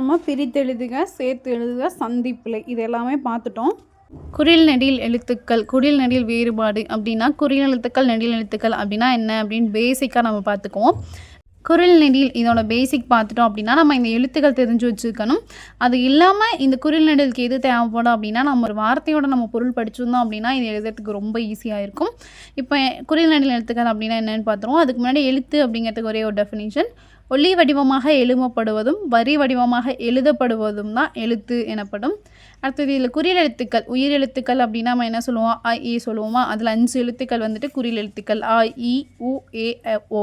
நாம் பிரித்தெழுதுக சேர்த்து எழுதுக சந்திப்பிலை. இது எல்லாமே பார்த்துட்டோம். குறில் நெடில் எழுத்துக்கள் குறில் நெடில் வேறுபாடு அப்படின்னா குரில் எழுத்துக்கள் நெடில் எழுத்துக்கள் அப்படின்னா என்ன அப்படின்னு பேசிக்காக நம்ம பார்த்துக்குவோம். குரில் நெடில் இதோட பேசிக் பார்த்துட்டோம் அப்படின்னா நம்ம இந்த எழுத்துக்கள் தெரிஞ்சு வச்சுருக்கணும். அது இல்லாமல் இந்த குரில் நெடிலுக்கு எது தேவைப்படும் அப்படின்னா நம்ம ஒரு வார்த்தையோட நம்ம பொருள் படிச்சிருந்தோம் அப்படின்னா இது எழுதுறதுக்கு ரொம்ப ஈஸியாக இருக்கும். இப்போ குரில் நெடில் எழுத்துக்கள் அப்படின்னா என்னென்னு பார்த்துருவோம். அதுக்கு முன்னாடி எழுத்து அப்படிங்கிறதுக்கு ஒரே ஒரு டெஃபினேஷன் ஒளி வடிவமாக எழுமப்படுவதும் வரி வடிவமாக எழுதப்படுவதும் தான் எழுத்து எனப்படும். அடுத்தது இதில் குறியல் எழுத்துக்கள் உயிர் எழுத்துக்கள் அப்படின்னா நம்ம என்ன சொல்லுவோம்? அ இ சொல்லுவோமா? அதில் அஞ்சு எழுத்துக்கள் வந்துட்டு குறியல் எழுத்துக்கள் அ இ உ ஏ ஓ.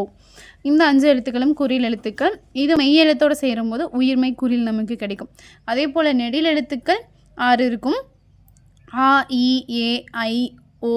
இந்த அஞ்சு எழுத்துக்களும் குறில் எழுத்துக்கள் இது மெய் எழுத்தோடு சேரும்போது உயிர்மை குறில் நமக்கு கிடைக்கும். அதே போல் நெடில் எழுத்துக்கள் ஆறு இருக்கும். ஆ இ ஏ ஐ ஓ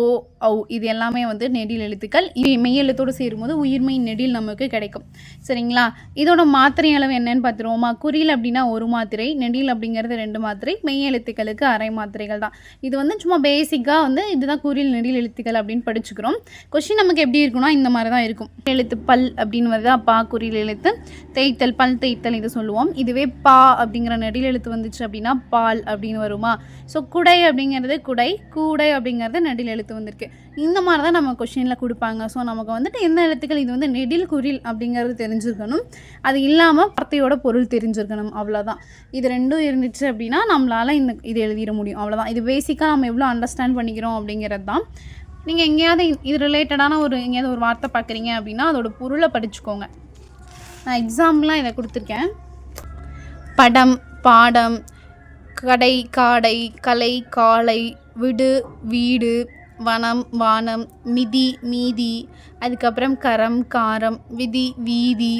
ஔ இது எல்லாமே வந்து நெடில் எழுத்துக்கள். இது மெய்யெழுத்தோடு சேரும்போது உயிர்மை நெடில் நமக்கு கிடைக்கும். சரிங்களா? இதோட மாத்திரை அளவு என்னன்னு பார்த்துருவோமா? குறியில் அப்படின்னா ஒரு மாத்திரை நெடில் அப்படிங்கிறது ரெண்டு மாத்திரை மெய் எழுத்துக்களுக்கு அரை மாத்திரைகள் தான். இது வந்து சும்மா பேசிக்காக வந்து இதுதான் குறியில் நெடில் எழுத்துக்கள் அப்படின்னு படிச்சுக்கிறோம். கொஷின் நமக்கு எப்படி இருக்கும்னா இந்த மாதிரி தான் இருக்கும். எழுத்து பல் அப்படின்னு வருதா பா குறியில் எழுத்து. தேய்த்தல் பல் தேய்த்தல் இது சொல்லுவோம். இதுவே பா அப்படிங்கிற நெடில் எழுத்து வந்துச்சு அப்படின்னா பால் அப்படின்னு வருமா? ஸோ குடை அப்படிங்கிறது குடை கூடை அப்படிங்கிறது நெடில் எழுத்து வந்திருக்கு. இந்த மாதிரி தான் நம்ம கொஷினில் கொடுப்பாங்க. ஸோ நமக்கு வந்துட்டு என்ன எழுத்துக்கள்? இது வந்து நெடில் குரில் அப்படிங்கிறது தெரிஞ்சிருக்கணும். அது இல்லாமல் வார்த்தையோட பொருள் தெரிஞ்சிருக்கணும். அவ்வளோதான் இது ரெண்டும் இருந்துச்சு அப்படின்னா நம்மளால் இந்த இது எழுதிட முடியும். அவ்வளோதான் இது பேசிக்காக நம்ம எவ்வளோ அண்டர்ஸ்டாண்ட் பண்ணிக்கிறோம் அப்படிங்கிறது தான். நீங்கள் எங்கேயாவது இது ரிலேட்டடான ஒரு எங்கேயாவது ஒரு வார்த்தை பார்க்குறீங்க அப்படின்னா அதோட பொருளை படிச்சுக்கோங்க. நான் எக்ஸாம்பிளாக இதை கொடுத்துருக்கேன். படம் பாடம் கடை காடை கலை காலை விடு வீடு வனம் வானம் மிதி மீதி அதுக்கப்புறம் கரம் காரம் விதி வீதி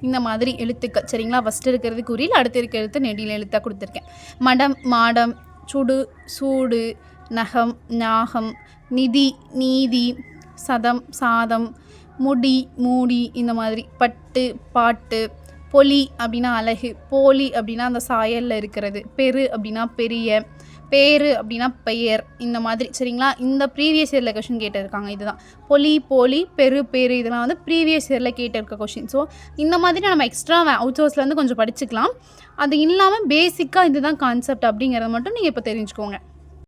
இந்த மாதிரி எழுத்துக்கள். சரிங்களா? ஃபஸ்ட்டு இருக்கிறது குறியில் அடுத்து இருக்க எழுத்து நெடியில் எழுத்தாக கொடுத்துருக்கேன். மடம் மாடம் சுடு சூடு நகம் நாகம் நிதி நீதி சதம் சாதம் முடி மூடி இந்த மாதிரி. பட்டு பாட்டு பொலி அப்படின்னா அழகு போலி அப்படின்னா அந்த சாயலில் இருக்கிறது பெரு அப்படின்னா பெரிய பேர் அப்படின்னா பெயர் இந்த மாதிரி. சரிங்களா? இந்த ப்ரீவியஸ் இயரில் கொஷின் கேட்டிருக்காங்க இதுதான். பொலி போலி பெரு பேரு இதெல்லாம் வந்து ப்ரீவியஸ் இயரில் கேட்டிருக்க கொஷின் ஸோ இந்த மாதிரி நம்ம எக்ஸ்ட்ரா அவுட் சோர்ஸ்லேருந்து கொஞ்சம் படிச்சுக்கலாம். அது இல்லாமல் பேசிக்காக இதுதான் கான்செப்ட் அப்படிங்கிறத மட்டும் நீங்கள் இப்போ தெரிஞ்சுக்கோங்க.